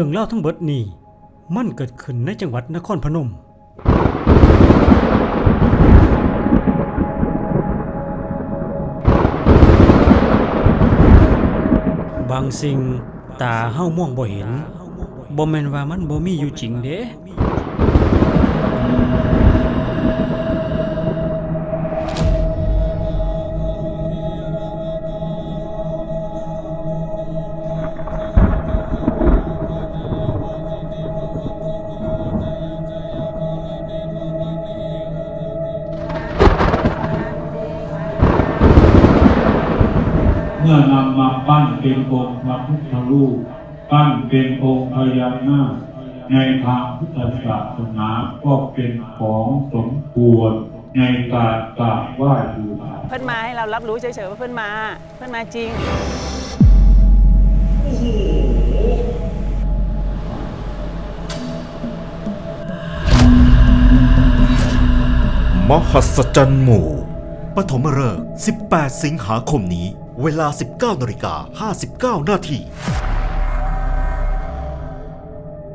รื่องเล่าทั้งเบิดนี้มันเกิดขึ้นในจังหวัดนครพนม บางสิ่งตาเฮามองบ่เห็นบ่แม่นว่ามันบ่มีอยู่จริงเด้ มื่อนำมาปั้นเป็นองค์พระพุทธรูปปั้นเป็นองค์พญานาคในทางพุทธศาสนาก็เป็นของสมควรในการกราบไหว้บูชาเพื่อนมาให้เรารับรู้เฉยๆว่าเพื่อนมา เพื่อนมาจริงมหัศจรรย์หมู่ ปฐมฤกษ์18 สิงหาคมนี้ เวลา 19นาฬิกา59 นาที